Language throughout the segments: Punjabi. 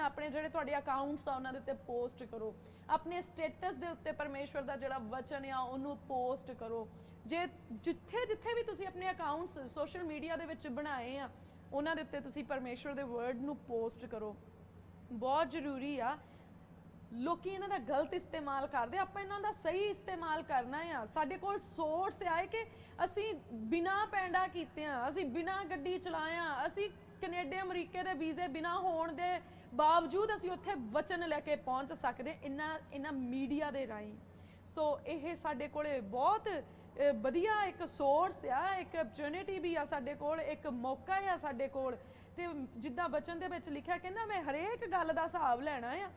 ਆਪਣੇ ਜਿਹੜੇ ਤੁਹਾਡੇ ਅਕਾਊਂਟਸ ਆ, ਉਹਨਾਂ ਦੇ ਉੱਤੇ ਪੋਸਟ ਕਰੋ। ਆਪਣੇ ਸਟੇਟਸ ਦੇ ਉੱਤੇ ਪਰਮੇਸ਼ਵਰ ਦਾ ਜਿਹੜਾ ਵਚਨ ਆ, ਉਹਨੂੰ ਪੋਸਟ ਕਰੋ। ਜੇ ਜਿੱਥੇ ਜਿੱਥੇ ਵੀ ਤੁਸੀਂ ਆਪਣੇ ਅਕਾਊਂਟਸ ਸੋਸ਼ਲ ਮੀਡੀਆ ਦੇ ਵਿੱਚ ਬਣਾਏ ਆ, ਉਹਨਾਂ ਦੇ ਉੱਤੇ ਤੁਸੀਂ ਪਰਮੇਸ਼ਵਰ ਦੇ ਵਰਡ ਨੂੰ ਪੋਸਟ ਕਰੋ। ਬਹੁਤ ਜ਼ਰੂਰੀ ਆ। ਲੋਕੀ ਇਹਨਾਂ ਦਾ ਗਲਤ ਇਸਤੇਮਾਲ ਕਰਦੇ। ਆਪਾਂ ਇਹਨਾਂ ਦਾ ਸਹੀ ਇਸਤੇਮਾਲ ਕਰਨਾ ਆ। ਸਾਡੇ ਕੋਲ ਸੋਰਸ ਆਏ ਕਿ ਅਸੀਂ ਬਿਨਾ ਪੈਂਡਾ ਕੀਤੇ ਆ। ਅਸੀਂ ਬਿਨਾ ਗੱਡੀ ਚਲਾਇਆ ਅਸੀਂ ਕੈਨੇਡਾ, ਅਮਰੀਕੇ ਦੇ ਵੀਜ਼ੇ ਬਿਨਾ ਹੋਣ ਦੇ ਬਾਵਜੂਦ ਅਸੀਂ ਉੱਥੇ ਵਚਨ ਲੈ ਕੇ ਪਹੁੰਚ ਸਕਦੇ ਇਹਨਾਂ ਇਹਨਾਂ ਮੀਡੀਆ ਦੇ ਰਾਹੀਂ। ਸੋ ਇਹ ਸਾਡੇ ਕੋਲੇ ਬਹੁਤ ਵਧੀਆ ਇੱਕ ਸੋਰਸ ਆ, ਇੱਕ ਅਪਰਚੂਨਿਟੀ ਵੀ ਆ ਸਾਡੇ ਕੋਲ, ਇੱਕ ਮੌਕਾ ਆ ਸਾਡੇ ਕੋਲ। ਤੇ ਜਿੱਦਾਂ ਬਚਨ ਦੇ ਵਿੱਚ ਲਿਖਿਆ ਕਹਿੰਦਾ ਮੈਂ ਹਰੇਕ ਗੱਲ ਦਾ ਹਿਸਾਬ ਲੈਣਾ ਆ।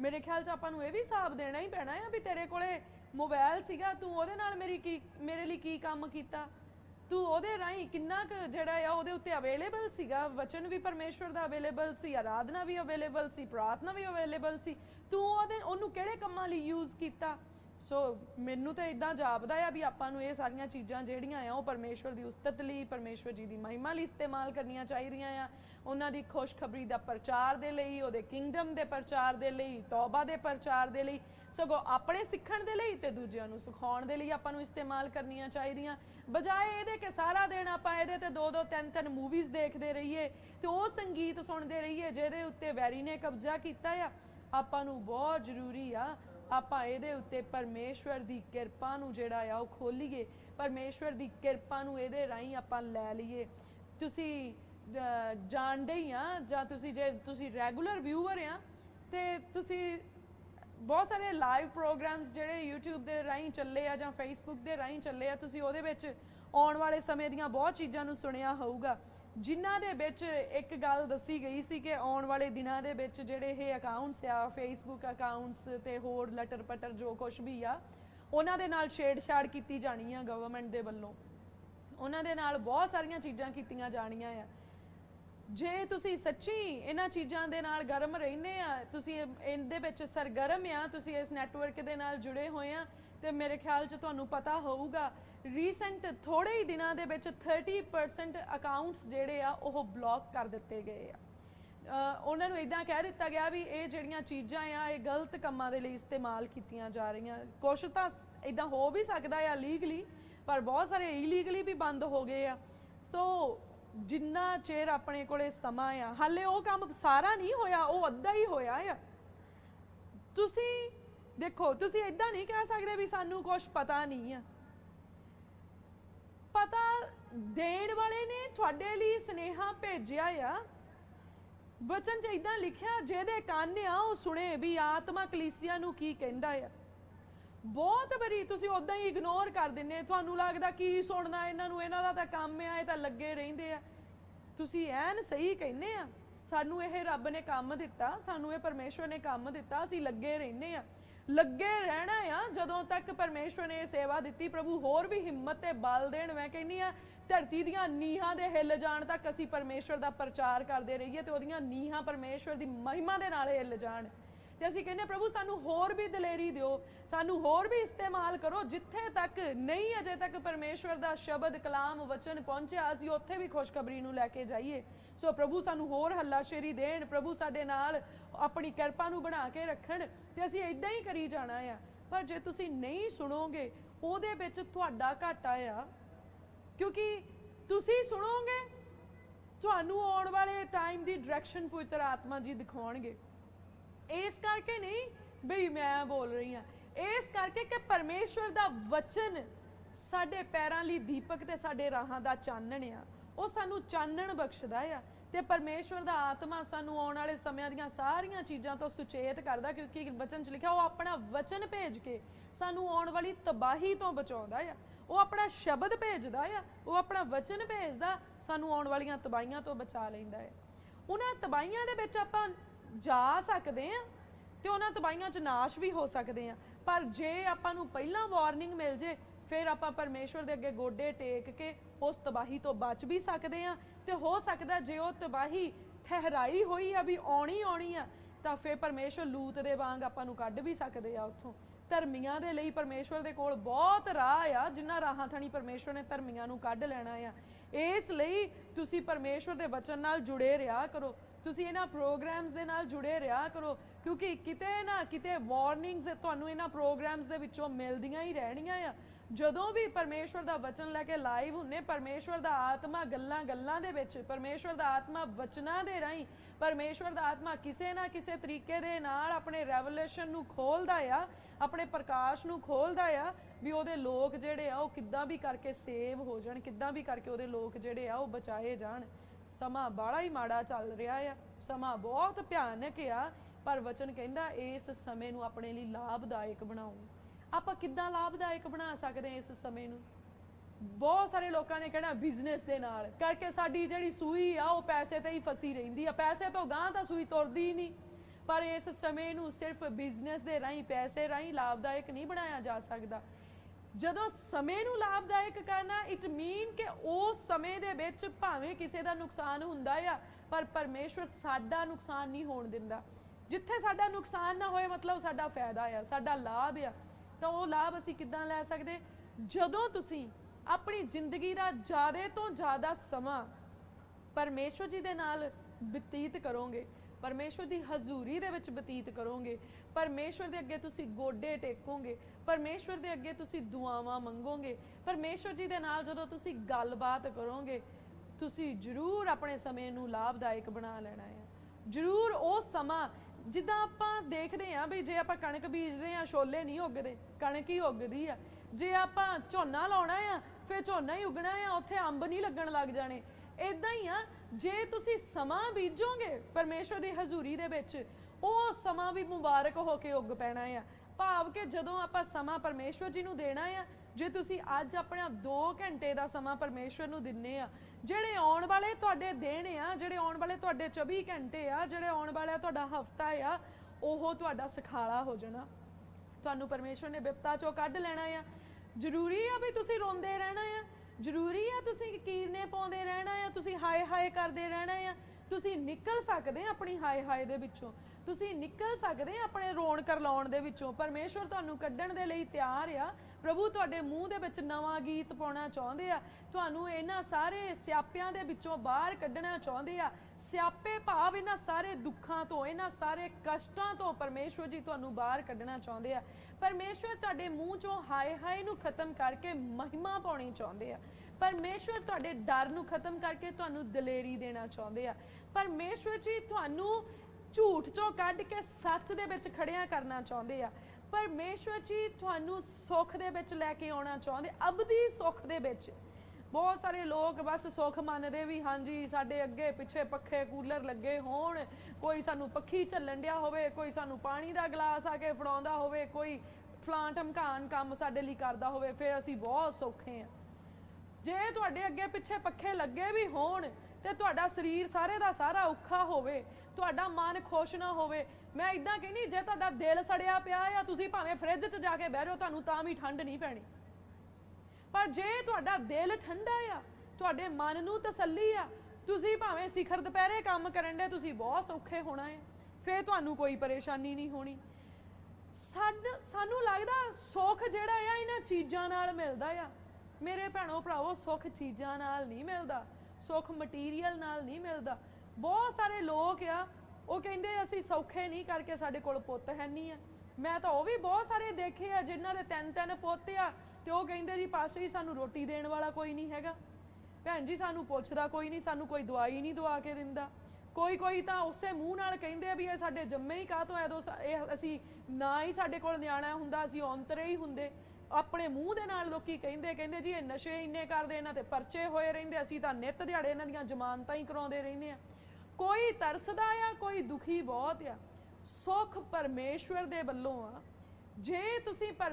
ਮੇਰੇ ਖਿਆਲ 'ਚ ਆਪਾਂ ਨੂੰ ਇਹ ਵੀ ਹਿਸਾਬ ਦੇਣਾ ਹੀ ਪੈਣਾ ਆ ਵੀ ਤੇਰੇ ਕੋਲੇ ਮੋਬਾਈਲ ਸੀਗਾ, ਤੂੰ ਉਹਦੇ ਨਾਲ ਮੇਰੀ ਕੀ, ਮੇਰੇ ਲਈ ਕੀ ਕੰਮ ਕੀਤਾ? ਤੂੰ ਉਹਦੇ ਰਾਹੀਂ ਕਿੰਨਾ ਕੁ ਜਿਹੜਾ ਆ, ਉਹਦੇ ਉੱਤੇ ਅਵੇਲੇਬਲ ਸੀਗਾ? ਵਚਨ ਵੀ ਪਰਮੇਸ਼ਵਰ ਦਾ ਅਵੇਲੇਬਲ ਸੀ, ਆਰਾਧਨਾ ਵੀ ਅਵੇਲੇਬਲ ਸੀ, ਪ੍ਰਾਰਥਨਾ ਵੀ ਅਵੇਲੇਬਲ ਸੀ। ਤੂੰ ਉਹਦੇ, ਉਹਨੂੰ ਕਿਹੜੇ ਕੰਮਾਂ ਲਈ ਯੂਜ਼ ਕੀਤਾ? ਸੋ ਮੈਨੂੰ ਤਾਂ ਇਦਾਂ ਜਾਪਦਾ ਆ ਵੀ ਆਪਾਂ ਨੂੰ ਇਹ ਸਾਰੀਆਂ ਚੀਜ਼ਾਂ ਜਿਹੜੀਆਂ ਆ, ਉਹ ਪਰਮੇਸ਼ਵਰ ਦੀ ਉਸਤਤ ਲਈ, ਪਰਮੇਸ਼ਵਰ ਜੀ ਦੀ ਮਹਿਮਾ ਲਈ ਇਸਤੇਮਾਲ ਕਰਨੀਆਂ ਚਾਹੀਦੀਆਂ ਆ। ਉਹਨਾਂ ਦੀ ਖੁਸ਼ਖਬਰੀ ਦਾ ਪ੍ਰਚਾਰ ਦੇ ਲਈ, ਉਹਦੇ ਕਿੰਗਡਮ ਦੇ ਪ੍ਰਚਾਰ ਦੇ ਲਈ, ਤੌਬਾ ਦੇ ਪ੍ਰਚਾਰ ਦੇ ਲਈ। ਸਗੋਂ ਆਪਣੇ ਸਿੱਖਣ ਦੇ ਲਈ ਤੇ ਦੂਜਿਆਂ ਨੂੰ ਸਿਖਾਉਣ ਦੇ ਲਈ ਆਪਾਂ ਨੂੰ ਇਸਤੇਮਾਲ ਕਰਨੀਆਂ ਚਾਹੀਦੀਆਂ। ਬਜਾਏ ਇਹਦੇ ਕਿ ਸਾਰਾ ਦਿਨ ਆਪਾਂ ਇਹਦੇ ਤੇ ਦੋ ਦੋ ਤਿੰਨ ਤਿੰਨ ਮੂਵੀਜ਼ ਦੇਖਦੇ ਰਹੀਏ ਤੇ ਉਹ ਸੰਗੀਤ ਸੁਣਦੇ ਰਹੀਏ ਜਿਹਦੇ ਉੱਤੇ ਵੈਰੀ ਨੇ ਕਬਜ਼ਾ ਕੀਤਾ ਆ ਆਪਾਂ ਨੂੰ ਬਹੁਤ ਜ਼ਰੂਰੀ ਆ ਆਪਾਂ ਇਹਦੇ ਉੱਤੇ ਪਰਮੇਸ਼ਵਰ ਦੀ ਕਿਰਪਾ ਨੂੰ ਜਿਹੜਾ ਆ ਉਹ ਖੋਲੀਏ ਪਰਮੇਸ਼ਵਰ ਦੀ ਕਿਰਪਾ ਨੂੰ ਇਹਦੇ ਰਾਹੀਂ ਆਪਾਂ ਲੈ ਲਈਏ। ਤੁਸੀਂ ਅਹ, ਜਾਣਦੇ ਹੀ ਆ ਜਾਂ ਤੁਸੀਂ ਜੇ ਤੁਸੀਂ ਰੈਗੂਲਰ ਵਿਊਅਰ ਆ ਤੇ ਤੁਸੀਂ ਬਹੁਤ ਸਾਰੇ ਲਾਈਵ ਪ੍ਰੋਗਰਾਮਸ ਜਿਹੜੇ YouTube ਦੇ ਰਾਹੀਂ ਚੱਲੇ ਆ ਜਾਂ Facebook ਦੇ ਰਾਹੀਂ ਚੱਲੇ ਆ, ਤੁਸੀਂ ਉਹਦੇ ਵਿੱਚ ਆਉਣ ਵਾਲੇ ਸਮੇਂ ਦੀਆਂ ਬਹੁਤ ਚੀਜ਼ਾਂ ਨੂੰ ਸੁਣਿਆ ਹੋਊਗਾ। ਜਿਨ੍ਹਾਂ ਦੇ ਵਿੱਚ ਇੱਕ ਗੱਲ ਦੱਸੀ ਗਈ ਸੀ ਕਿ ਆਉਣ ਵਾਲੇ ਦਿਨਾਂ ਦੇ ਵਿੱਚ ਜਿਹੜੇ ਇਹ ਅਕਾਊਂਟਸ ਆ, Facebook ਅਕਾਊਂਟਸ ਤੇ ਹੋਰ ਲਟਰ ਪਟਰ ਜੋ ਕੁਝ ਵੀ ਆ, ਉਹਨਾਂ ਦੇ ਨਾਲ ਛੇੜਛਾੜ ਕੀਤੀ ਜਾਣੀ ਆ ਗਵਰਨਮੈਂਟ ਦੇ ਵੱਲੋਂ। ਉਹਨਾਂ ਦੇ ਨਾਲ ਬਹੁਤ ਸਾਰੀਆਂ ਚੀਜ਼ਾਂ ਕੀਤੀਆਂ ਜਾਣੀਆਂ ਆ। ਜੇ ਤੁਸੀਂ ਸੱਚੀ ਇਹਨਾਂ ਚੀਜ਼ਾਂ ਦੇ ਨਾਲ ਗਰਮ ਰਹਿੰਦੇ ਆ, ਤੁਸੀਂ ਇਹਦੇ ਵਿੱਚ ਸਰਗਰਮ ਆ, ਤੁਸੀਂ ਇਸ ਨੈਟਵਰਕ ਦੇ ਨਾਲ ਜੁੜੇ ਹੋਏ ਆ, ਤੇ ਮੇਰੇ ਖਿਆਲ 'ਚ ਤੁਹਾਨੂੰ ਪਤਾ ਹੋਊਗਾ ਰੀਸੈਂਟ ਥੋੜੇ ਹੀ ਦਿਨਾਂ ਦੇ ਵਿੱਚ 30% ਅਕਾਊਂਟਸ ਜਿਹੜੇ ਆ, ਉਹ ਬਲੌਕ ਕਰ ਦਿੱਤੇ ਗਏ ਆ। ਉਹਨਾਂ ਨੂੰ ਇਦਾਂ ਕਹਿ ਦਿੱਤਾ ਗਿਆ ਵੀ ਇਹ ਜਿਹੜੀਆਂ ਚੀਜ਼ਾਂ ਆ, ਇਹ ਗਲਤ ਕੰਮਾਂ ਦੇ ਲਈ ਇਸਤੇਮਾਲ ਕੀਤੀਆਂ ਜਾ ਰਹੀਆਂ। ਕੁਛ ਤਾਂ ਇਦਾਂ ਹੋ ਵੀ ਸਕਦਾ ਆ ਲੀਗਲੀ ਪਰ ਬਹੁਤ ਸਾਰੇ ਇਲੀਗਲੀ ਵੀ ਬੰਦ ਹੋ ਗਏ ਆ। ਸੋ ਜਿੰਨਾ ਚਿਰ ਆਪਣੇ ਕੋਲੇ ਸਮਾਂ ਆ, ਹਾਲੇ ਉਹ ਕੰਮ ਸਾਰਾ ਨਹੀਂ ਹੋਇਆ, ਉਹ ਅੱਧਾ ਹੀ ਹੋਇਆ ਆ। ਤੁਸੀਂ ਦੇਖੋ, ਤੁਸੀਂ ਇਦਾਂ ਨਹੀਂ ਕਹਿ ਸਕਦੇ ਵੀ ਸਾਨੂੰ ਕੁਝ ਪਤਾ ਨਹੀਂ ਆ। ਪਤਾ ਦੇਣ ਵਾਲੇ ਨੇ ਤੁਹਾਡੇ ਲਈ ਸਨੇਹਾ ਭੇਜਿਆ ਆ। ਵਚਨ ਚ ਇਦਾਂ ਲਿਖਿਆ, ਜਿਹਦੇ ਕੰਨ ਆ, ਉਹ ਸੁਣੇ ਵੀ ਆਤਮਾ ਕਲੀਸਿਆ ਨੂੰ ਕੀ ਕਹਿੰਦਾ ਆ। ਬਹੁਤ ਵਾਰੀ ਤੁਸੀਂ ਉਦਾਂ ਹੀ ਇਗਨੋਰ ਕਰ ਦਿੰਦੇ ਤੁਹਾਨੂੰ ਲੱਗਦਾ ਕੀ ਸੁਣਨਾ, ਇਹਨਾਂ ਨੂੰ ਇਹਨਾਂ ਦਾ ਤਾਂ ਕੰਮ ਆ, ਇਹ ਤਾਂ ਲੱਗੇ ਰਹਿੰਦੇ ਆ। ਤੁਸੀਂ ਐਨ ਸਹੀ ਕਹਿੰਦੇ ਆ, ਸਾਨੂੰ ਇਹ ਰੱਬ ਨੇ ਕੰਮ ਦਿੱਤਾ, ਸਾਨੂੰ ਇਹ ਪਰਮੇਸ਼ਵਰ ਨੇ ਕੰਮ ਦਿੱਤਾ, ਅਸੀਂ ਲੱਗੇ ਰਹਿੰਦੇ ਆ। ਲੱਗੇ ਰਹਿਣਾ ਆ, ਜਦੋਂ ਤੱਕ ਪਰਮੇਸ਼ਵਰ ਨੇ ਇਹ ਸੇਵਾ ਦਿੱਤੀ, ਪ੍ਰਭੂ ਹੋਰ ਵੀ ਹਿੰਮਤ ਤੇ ਬਲ ਦੇਣ, ਮੈਂ ਕਹਿੰਨੀ ਆ, ਧਰਤੀ ਦੀਆਂ ਨੀਹਾਂ ਦੇ ਹਿੱਲ ਜਾਣ ਤੱਕ ਅਸੀਂ ਪਰਮੇਸ਼ਵਰ ਦਾ ਪ੍ਰਚਾਰ ਕਰਦੇ ਰਹੀਏ ਤੇ ਉਹਦੀਆਂ ਨੀਹਾਂ ਪਰਮੇਸ਼ਵਰ ਦੀ ਮਹਿਮਾ ਦੇ ਨਾਲ ਹਿੱਲ ਜਾਣ। ਤੇ ਅਸੀਂ ਕਹਿੰਦੇ ਪ੍ਰਭੂ, ਸਾਨੂੰ ਹੋਰ ਵੀ ਦਲੇਰੀ ਦਿਓ, ਸਾਨੂੰ ਹੋਰ ਵੀ ਇਸਤੇਮਾਲ ਕਰੋ, ਜਿੱਥੇ ਤੱਕ ਨਹੀਂ ਅਜੇ ਤੱਕ ਪਰਮੇਸ਼ਵਰ ਦਾ ਸ਼ਬਦ, ਕਲਾਮ, ਵਚਨ ਪਹੁੰਚਿਆ, ਅਸੀਂ ਉੱਥੇ ਵੀ ਖੁਸ਼ਖਬਰੀ ਨੂੰ ਲੈ ਕੇ ਜਾਈਏ। ਸੋ ਪ੍ਰਭੂ, ਸਾਨੂੰ ਹੋਰ ਹੱਲਾਸ਼ੇਰੀ ਦੇਣ, ਪ੍ਰਭੂ, ਸਾਡੇ ਨਾਲ ਆਪਣੀ ਕਿਰਪਾ ਨੂੰ ਬਣਾ ਕੇ ਰੱਖਣ ਤੇ ਅਸੀਂ ਇਦਾਂ ਹੀ ਕਰੀ ਜਾਣਾ ਆ। ਪਰ ਜੇ ਤੁਸੀਂ ਨਹੀਂ ਸੁਣੋਗੇ, ਉਹਦੇ ਵਿੱਚ ਤੁਹਾਡਾ ਘਾਟਾ ਆ। ਕਿਉਂਕਿ ਤੁਸੀਂ ਸੁਣੋਗੇ, ਤੁਹਾਨੂੰ ਆਉਣ ਵਾਲੇ ਟਾਈਮ ਦੀ ਡਾਇਰੈਕਸ਼ਨ ਪਵਿੱਤਰ ਆਤਮਾ ਜੀ ਦਿਖਾਉਣਗੇ। ਇਸ ਕਰਕੇ ਨਹੀਂ ਬਈ ਮੈਂ ਬੋਲ ਰਹੀ ਹਾਂ। ਇਸ ਕਰਕੇ ਕਿ ਪਰਮੇਸ਼ਵਰ ਦਾ ਵਚਨ ਸਾਡੇ ਪੈਰਾਂ ਲਈ ਦੀਪਕ ਤੇ ਸਾਡੇ ਰਾਹਾਂ ਦਾ ਚਾਨਣ ਆ। ਉਹ ਸਾਨੂੰ ਚਾਨਣ ਬਖਸ਼ਦਾ ਆ ਤੇ ਪਰਮੇਸ਼ਵਰ ਦਾ ਆਤਮਾ ਸਾਨੂੰ ਆਉਣ ਵਾਲੇ ਸਮਿਆਂ ਦੀਆਂ ਸਾਰੀਆਂ ਚੀਜ਼ਾਂ ਤੋਂ ਸੁਚੇਤ ਕਰਦਾ ਕਿਉਂਕਿ ਵਚਨ ਚ ਲਿਖਿਆ ਉਹ ਆਪਣਾ ਵਚਨ ਭੇਜ ਕੇ ਸਾਨੂੰ ਆਉਣ ਵਾਲੀ ਤਬਾਹੀ ਤੋਂ ਬਚਾਉਂਦਾ ਆ। ਉਹ ਆਪਣਾ ਸ਼ਬਦ ਭੇਜਦਾ ਆ, ਉਹ ਆਪਣਾ ਵਚਨ ਭੇਜਦਾ, ਸਾਨੂੰ ਆਉਣ ਵਾਲੀਆਂ ਤਬਾਹੀਆਂ ਤੋਂ ਬਚਾ ਲੈਂਦਾ ਹੈ ਉਹਨਾਂ ਤਬਾਹੀਆਂ ਦੇ ਵਿੱਚ ਆਪਾਂ ਜਾ ਸਕਦੇ ਆ ਤੇ ਉਹਨਾਂ ਤਬਾਹੀਆਂ 'ਚ ਨਾਸ਼ ਵੀ ਹੋ ਸਕਦੇ ਆ। ਪਰ ਜੇ ਆਪਾਂ ਨੂੰ ਪਹਿਲਾਂ ਵਾਰਨਿੰਗ ਮਿਲ ਜੇ, ਫਿਰ ਆਪਾਂ ਪਰਮੇਸ਼ਵਰ ਦੇ ਅੱਗੇ ਗੋਡੇ ਟੇਕ ਕੇ ਉਸ ਤਬਾਹੀ ਤੋਂ ਬਚ ਵੀ ਸਕਦੇ ਆ। ਤੇ ਹੋ ਸਕਦਾ ਜੇ ਉਹ ਤਬਾਹੀ ਠਹਿਰਾਈ ਹੋਈ ਆ ਵੀ ਆਉਣੀ ਆਉਣੀ ਆ, ਤਾਂ ਫਿਰ ਪਰਮੇਸ਼ਵਰ ਲੂਤ ਦੇ ਵਾਂਗ ਆਪਾਂ ਨੂੰ ਕੱਢ ਵੀ ਸਕਦੇ ਆ ਉੱਥੋਂ। ਧਰਮੀਆਂ ਦੇ ਲਈ ਪਰਮੇਸ਼ਵਰ ਦੇ ਕੋਲ ਬਹੁਤ ਰਾਹ ਆ, ਜਿਨ੍ਹਾਂ ਰਾਹਾਂ ਥਣੀ ਪਰਮੇਸ਼ਵਰ ਨੇ ਧਰਮੀਆਂ ਨੂੰ ਕੱਢ ਲੈਣਾ ਆ। ਇਸ ਲਈ ਤੁਸੀਂ ਪਰਮੇਸ਼ਵਰ ਦੇ ਵਚਨ ਨਾਲ ਜੁੜੇ ਰਿਹਾ ਕਰੋ। ਤੁਸੀਂ ਇਹਨਾਂ ਪ੍ਰੋਗਰਾਮਸ ਦੇ ਨਾਲ ਜੁੜੇ ਰਿਹਾ ਕਰੋ, ਕਿਉਂਕਿ ਕਿਤੇ ਨਾ ਕਿਤੇ ਵਾਰਨਿੰਗਸ ਤੁਹਾਨੂੰ ਇਹਨਾਂ ਪ੍ਰੋਗਰਾਮਸ ਦੇ ਵਿੱਚੋਂ ਮਿਲਦੀਆਂ ਹੀ ਰਹਿਣੀਆਂ ਆ। ਜਦੋਂ ਵੀ ਪਰਮੇਸ਼ਵਰ ਦਾ ਵਚਨ ਲੈ ਕੇ ਲਾਈਵ ਹੁੰਨੇ, ਪਰਮੇਸ਼ਵਰ ਦਾ ਆਤਮਾ ਗੱਲਾਂ ਗੱਲਾਂ ਦੇ ਵਿੱਚ, ਪਰਮੇਸ਼ਵਰ ਦਾ ਆਤਮਾ ਵਚਨਾਂ ਦੇ ਰਾਹੀਂ ਪਰਮੇਸ਼ਵਰ ਦਾ ਆਤਮਾ ਕਿਸੇ ਨਾ ਕਿਸੇ ਤਰੀਕੇ ਦੇ ਨਾਲ ਆਪਣੇ ਰੈਵਲੇਸ਼ਨ ਨੂੰ ਖੋਲਦਾ ਆ, ਆਪਣੇ ਪ੍ਰਕਾਸ਼ ਨੂੰ ਖੋਲਦਾ ਆ, ਵੀ ਉਹਦੇ ਲੋਕ ਜਿਹੜੇ ਆ ਉਹ ਕਿੱਦਾਂ ਵੀ ਕਰਕੇ ਸੇਵ ਹੋ ਜਾਣ, ਕਿੱਦਾਂ ਵੀ ਕਰਕੇ ਉਹਦੇ ਲੋਕ ਜਿਹੜੇ ਆ ਉਹ ਬਚਾਏ ਜਾਣ। ਸਮਾਂ ਬੜਾ ਹੀ ਮਾੜਾ ਚੱਲ ਰਿਹਾ ਆ, ਸਮਾਂ ਬਹੁਤ ਭਿਆਨਕ ਆ, ਪਰ ਵਚਨ ਕਹਿੰਦਾ ਇਸ ਸਮੇਂ ਨੂੰ ਆਪਣੇ ਲਈ ਲਾਭਦਾਇਕ ਬਣਾਓ। ਆਪਾਂ ਕਿੱਦਾਂ ਲਾਭਦਾਇਕ ਬਣਾ ਸਕਦੇ ਹਾਂ ਇਸ ਸਮੇਂ ਨੂੰ? ਬਹੁਤ ਸਾਰੇ ਲੋਕਾਂ ਨੇ ਕਹਿਣਾ ਬਿਜ਼ਨਸ ਦੇ ਨਾਲ, ਕਰਕੇ ਸਾਡੀ ਜਿਹੜੀ ਸੂਈ ਆ, ਉਹ ਪੈਸੇ ਤੇ ਹੀ ਫਸੀ ਰਹਿੰਦੀ ਆ। ਪੈਸੇ ਤੋਂ ਗਾਂ ਤਾਂ ਸੂਈ ਤੁਰਦੀ ਹੀ ਨਹੀਂ। ਪਰ ਇਸ ਸਮੇਂ ਨੂੰ ਸਿਰਫ ਬਿਜ਼ਨਸ ਦੇ ਰਾਹੀਂ, ਪੈਸੇ ਰਾਹੀਂ ਲਾਭਦਾਇਕ ਨਹੀਂ ਬਣਾਇਆ ਜਾ ਸਕਦਾ। ਜਦੋਂ ਸਮੇਂ ਨੂੰ ਲਾਭਦਾਇਕ ਕਰਨਾ ਇਟ ਮੀਨ ਕਿ ਉਸ ਸਮੇਂ ਦੇ ਵਿੱਚ ਭਾਵੇਂ ਕਿਸੇ ਦਾ ਨੁਕਸਾਨ ਹੁੰਦਾ ਆ, ਪਰ ਪਰਮੇਸ਼ਵਰ ਸਾਡਾ ਨੁਕਸਾਨ ਨਹੀਂ ਹੋਣ ਦਿੰਦਾ। ਜਿੱਥੇ ਸਾਡਾ ਨੁਕਸਾਨ ਨਾ ਹੋਏ, ਮਤਲਬ ਸਾਡਾ ਫਾਇਦਾ ਆ, ਸਾਡਾ ਲਾਭ ਆ। ਤਾਂ ਉਹ ਲਾਭ ਅਸੀਂ ਕਿੱਦਾਂ ਲੈ ਸਕਦੇ? ਜਦੋਂ ਤੁਸੀਂ ਆਪਣੀ ਜ਼ਿੰਦਗੀ ਦਾ ਜ਼ਿਆਦਾ ਤੋਂ ਜ਼ਿਆਦਾ ਸਮਾਂ ਪਰਮੇਸ਼ਵਰ ਜੀ ਦੇ ਨਾਲ ਬਤੀਤ ਕਰੋਗੇ। ਪਰਮੇਸ਼ਵਰ ਦੀ ਹਜ਼ੂਰੀ ਦੇ ਵਿੱਚ ਬਤੀਤ ਕਰੋਗੇ। ਪਰਮੇਸ਼ਵਰ ਦੇ ਅੱਗੇ ਤੁਸੀਂ ਗੋਡੇ ਟੇਕੋਗੇ। ਪਰਮੇਸ਼ਵਰ ਦੇ ਅੱਗੇ ਤੁਸੀਂ ਦੁਆਵਾਂ ਮੰਗੋਗੇ। ਪਰਮੇਸ਼ਵਰ ਜੀ ਦੇ ਨਾਲ ਜਦੋਂ ਤੁਸੀਂ ਗੱਲਬਾਤ ਕਰੋਗੇ, ਤੁਸੀਂ ਜ਼ਰੂਰ ਆਪਣੇ ਸਮੇਂ ਨੂੰ ਲਾਭਦਾਇਕ ਬਣਾ ਲੈਣਾ ਹੈ। ਜ਼ਰੂਰ ਉਹ ਸਮਾਂ ਜਿੱਦਾਂ ਆਪਾਂ ਦੇਖਦੇ ਆਂ ਵੀ ਜੇ ਆਪਾਂ ਕਣਕ ਬੀਜਦੇ ਆਂ ਛੋਲੇ ਨਹੀਂ ਉੱਗਦੇ, ਕਣਕ ਹੀ ਉੱਗਦੀ ਆ। ਜੇ ਆਪਾਂ ਝੋਨਾ ਲਾਉਣਾ ਆ ਫਿਰ ਝੋਨਾ ਹੀ ਉਗਣਾ ਆ, ਉੱਥੇ ਅੰਬ ਨਹੀਂ ਲੱਗਣ ਲੱਗ ਜਾਣੇ। ਇਦਾਂ ਹੀ ਆ, ਜੇ ਤੁਸੀਂ ਸਮਾਂ ਬੀਜੋਗੇ ਪਰਮੇਸ਼ਵਰ ਦੀ ਹਜ਼ੂਰੀ ਦੇ ਵਿੱਚ, ਉਹ ਸਮਾਂ ਵੀ ਮੁਬਾਰਕ ਹੋ ਕੇ ਉੱਗ ਪੈਣਾ ਆ। ਭਾਵ ਕਿ ਜਦੋਂ ਆਪਾਂ ਸਮਾਂ ਪਰਮੇਸ਼ਵਰ ਜੀ ਨੂੰ ਦੇਣਾ ਆ, ਜੇ ਤੁਸੀਂ ਅੱਜ ਆਪਣਾ 2 ਘੰਟੇ ਦਾ ਸਮਾਂ ਪਰਮੇਸ਼ਵਰ ਨੂੰ ਦਿੰਨੇ ਆ, ਜਿਹੜੇ ਆਉਣ ਵਾਲੇ ਤੁਹਾਡੇ ਦਿਨ ਆ, ਜਿਹੜੇ ਆਉਣ ਵਾਲੇ ਤੁਹਾਡੇ 24 ਘੰਟੇ ਆ, ਜਿਹੜੇ ਆਉਣ ਵਾਲਾ ਤੁਹਾਡਾ ਹਫਤਾ ਆ, ਉਹ ਤੁਹਾਡਾ ਸਖਾਲਾ ਹੋ ਜਾਣਾ। ਤੁਹਾਨੂੰ ਪਰਮੇਸ਼ਵਰ ਨੇ ਬਿਪਤਾ ਚੋਂ ਕੱਢ ਲੈਣਾ ਆ। ਜ਼ਰੂਰੀ ਆ ਵੀ ਤੁਸੀਂ ਰੋਂਦੇ ਰਹਿਣਾ ਆ। ਜ਼ਰੂਰੀ ਆ ਤੁਸੀਂ ਕੀਰਨੇ ਪਾਉਂਦੇ ਰਹਿਣਾ ਆ, ਤੁਸੀਂ ਹਾਏ ਹਾਏ ਕਰਦੇ ਰਹਿਣਾ ਆ। ਤੁਸੀਂ ਨਿਕਲ ਸਕਦੇ ਆ ਆਪਣੀ ਹਾਏ ਹਾਏ ਦੇ ਵਿੱਚੋਂ। ਤੁਸੀਂ ਨਿਕਲ ਸਕਦੇ ਆ ਆਪਣੇ ਰੋਣ ਕਰਲਾਉਣ ਦੇ ਵਿੱਚੋਂ। ਪਰਮੇਸ਼ਵਰ ਤੁਹਾਨੂੰ ਕੱਢਣ ਦੇ ਲਈ ਤਿਆਰ ਆ। ਪ੍ਰਭੂ, ਤੁਹਾਡੇ ਮੂੰਹ ਦੇ ਵਿੱਚ ਨਵਾਂ ਗੀਤ ਪਾਉਣਾ ਚਾਹੁੰਦੇ ਆ। ਤੁਹਾਨੂੰ ਇਹਨਾਂ ਸਾਰੇ ਸਿਆਪਿਆਂ ਦੇ ਵਿੱਚੋਂ ਬਾਹਰ ਕੱਢਣਾ ਚਾਹੁੰਦੇ ਆ। ਸਿਆਪੇ ਭਾਵ ਇਹਨਾਂ ਸਾਰੇ ਦੁੱਖਾਂ ਤੋਂ, ਇਹਨਾਂ ਸਾਰੇ ਕਸ਼ਟਾਂ ਤੋਂ ਪਰਮੇਸ਼ਵਰ ਜੀ ਤੁਹਾਨੂੰ ਬਾਹਰ ਕੱਢਣਾ ਚਾਹੁੰਦੇ ਆ। ਪਰਮੇਸ਼ਵਰ ਤੁਹਾਡੇ ਮੂੰਹ ਚੋਂ ਹਾਏ ਹਾਏ ਨੂੰ ਖਤਮ ਕਰਕੇ ਮਹਿਮਾ ਪਾਉਣੀ ਚਾਹੁੰਦੇ ਆ। ਪਰਮੇਸ਼ਵਰ ਤੁਹਾਡੇ ਡਰ ਨੂੰ ਖਤਮ ਕਰਕੇ ਤੁਹਾਨੂੰ ਦਲੇਰੀ ਦੇਣਾ ਚਾਹੁੰਦੇ ਆ। ਪਰਮੇਸ਼ਵਰ ਜੀ, ਤੁਹਾਨੂੰ ਝੂਠ ਚੋਂ ਕੱਢ ਕੇ ਸੱਚ ਦੇ ਵਿੱਚ ਖੜਿਆ ਕਰਨਾ ਚਾਹੁੰਦੇ ਆ। ਪਰਮੇਸ਼ਵਰ ਜੀ, ਤੁਹਾਨੂੰ ਸੁੱਖ ਦੇ ਵਿੱਚ ਲੈ ਕੇ ਆਉਣਾ ਚਾਹੁੰਦੇ, ਅਬਦੀ ਸੁੱਖ ਦੇ ਵਿੱਚ। ਬਹੁਤ ਸਾਰੇ ਲੋਕ ਬਸ ਸੁੱਖ ਮੰਨਦੇ ਵੀ, ਹਾਂਜੀ, ਸਾਡੇ ਅੱਗੇ ਪਿੱਛੇ ਪੱਖੇ ਕੂਲਰ ਲੱਗੇ ਹੋਣ। ਕੋਈ ਸਾਨੂੰ ਪੱਖੀ ਝੱਲਣ ਡਿਆ ਹੋਵੇ, ਕੋਈ ਸਾਨੂੰ ਪਾਣੀ ਦਾ ਗਲਾਸ ਆ ਕੇ ਫੜਾਉਂਦਾ ਹੋਵੇ, ਕੋਈ ਫਲਾਂ ਢਮਕਾਨ ਕੰਮ ਸਾਡੇ ਲਈ ਕਰਦਾ ਹੋਵੇ, ਫਿਰ ਅਸੀਂ ਬਹੁਤ ਸੌਖੇ ਆ ਜੇ ਤੁਹਾਡੇ ਅੱਗੇ ਪਿੱਛੇ ਪੱਖੇ ਲੱਗੇ ਵੀ ਹੋਣ ਤੇ ਤੁਹਾਡਾ ਸਰੀਰ ਸਾਰੇ ਦਾ ਸਾਰਾ ਔਖਾ ਹੋਵੇ, ਤੁਹਾਡਾ ਮਨ ਖੁਸ਼ ਨਾ ਹੋਵੇ, ਮੈਂ ਇਦਾਂ ਕਹਿੰਦੀ, ਜੇ ਤੁਹਾਡਾ ਦਿਲ ਸੜਿਆ ਪਿਆ ਆ, ਤੁਸੀਂ ਭਾਵੇਂ ਫ੍ਰਿਜ 'ਚ ਜਾ ਕੇ ਬਹਿ ਜਾਓ, ਤੁਹਾਨੂੰ ਤਾਂ ਵੀ ਠੰਡ ਨਹੀਂ ਪੈਣੀ। ਪਰ ਜੇ ਤੁਹਾਡਾ ਦਿਲ ਠੰਡਾ ਆ, ਤੁਹਾਡੇ ਮਨ ਨੂੰ ਤਸੱਲੀ ਆ, ਤੁਸੀਂ ਭਾਵੇਂ ਸਿਖਰ ਦੁਪਹਿਰੇ ਕੰਮ ਕਰਨ ਦੇ, ਤੁਸੀਂ ਬਹੁਤ ਸੌਖੇ ਹੋਣਾ ਹੈ ਫੇਰ ਤੁਹਾਨੂੰ ਕੋਈ ਪਰੇਸ਼ਾਨੀ ਨਹੀਂ ਹੋਣੀ। ਸਾਨੂੰ ਲੱਗਦਾ ਸੁੱਖ ਜਿਹੜਾ ਆ, ਇਹਨਾਂ ਚੀਜ਼ਾਂ ਨਾਲ ਮਿਲਦਾ ਆ। ਮੇਰੇ ਭੈਣੋ ਭਰਾਵੋ, ਸੁੱਖ ਚੀਜ਼ਾਂ ਨਾਲ ਨਹੀਂ ਮਿਲਦਾ, ਸੁੱਖ ਮਟੀਰੀਅਲ ਨਾਲ ਨਹੀਂ ਮਿਲਦਾ। ਬਹੁਤ ਸਾਰੇ ਲੋਕ ਆ, ਉਹ ਕਹਿੰਦੇ ਅਸੀਂ ਸੌਖੇ ਨਹੀਂ ਕਰਕੇ ਸਾਡੇ ਕੋਲ ਪੁੱਤ ਹੈ ਨਹੀਂ ਆ। ਮੈਂ ਤਾਂ ਉਹ ਵੀ ਬਹੁਤ ਸਾਰੇ ਦੇਖੇ ਆ, ਜਿਨ੍ਹਾਂ ਦੇ ਤਿੰਨ ਤਿੰਨ ਪੁੱਤ ਆ ਤੇ ਉਹ ਕਹਿੰਦੇ ਜੀ ਪਾਸਟਰ ਜੀ ਸਾਨੂੰ ਰੋਟੀ ਦੇਣ ਵਾਲਾ ਕੋਈ ਨਹੀਂ ਹੈਗਾ। ਭੈਣ ਜੀ, ਸਾਨੂੰ ਪੁੱਛਦਾ ਕੋਈ ਨਹੀਂ, ਸਾਨੂੰ ਕੋਈ ਦਵਾਈ ਨਹੀਂ ਦਵਾ ਕੇ ਦਿੰਦਾ। ਕੋਈ ਕੋਈ ਤਾਂ ਉਸੇ ਮੂੰਹ ਨਾਲ ਕਹਿੰਦੇ ਆ ਵੀ ਇਹ ਸਾਡੇ ਜੰਮੇ ਹੀ ਕਾਹ ਤੋਂ ਐਦੋਂ ਇਹ ਅਸੀਂ ਨਾ ਹੀ ਸਾਡੇ ਕੋਲ ਨਿਆਣਾ ਹੁੰਦਾ, ਅਸੀਂ ਔਂਤਰੇ ਹੀ ਹੁੰਦੇ। ਆਪਣੇ ਮੂੰਹ ਦੇ ਨਾਲ ਲੋਕੀ ਕਹਿੰਦੇ ਕਹਿੰਦੇ ਜੀ, ਇਹ ਨਸ਼ੇ ਇੰਨੇ ਕਰਦੇ, ਇਹਨਾਂ ਤੇ ਪਰਚੇ ਹੋਏ ਰਹਿੰਦੇ, ਅਸੀਂ ਤਾਂ ਨਿਤ ਦਿਹਾੜੇ ਇਹਨਾਂ ਦੀਆਂ ਜ਼ਮਾਨਤਾਂ ਹੀ ਕਰਾਉਂਦੇ ਰਹਿੰਦੇ ਆ। ਕੋਈ ਤਰਸਦਾ ਆ, ਕੋਈ ਦੁਖੀ ਬਹੁਤ ਆ। ਸੁੱਖ ਪਰਮੇਸ਼ਵਰ ਦੇ ਵੱਲੋਂ ਆ। ਜੇ ਤੁਸੀਂ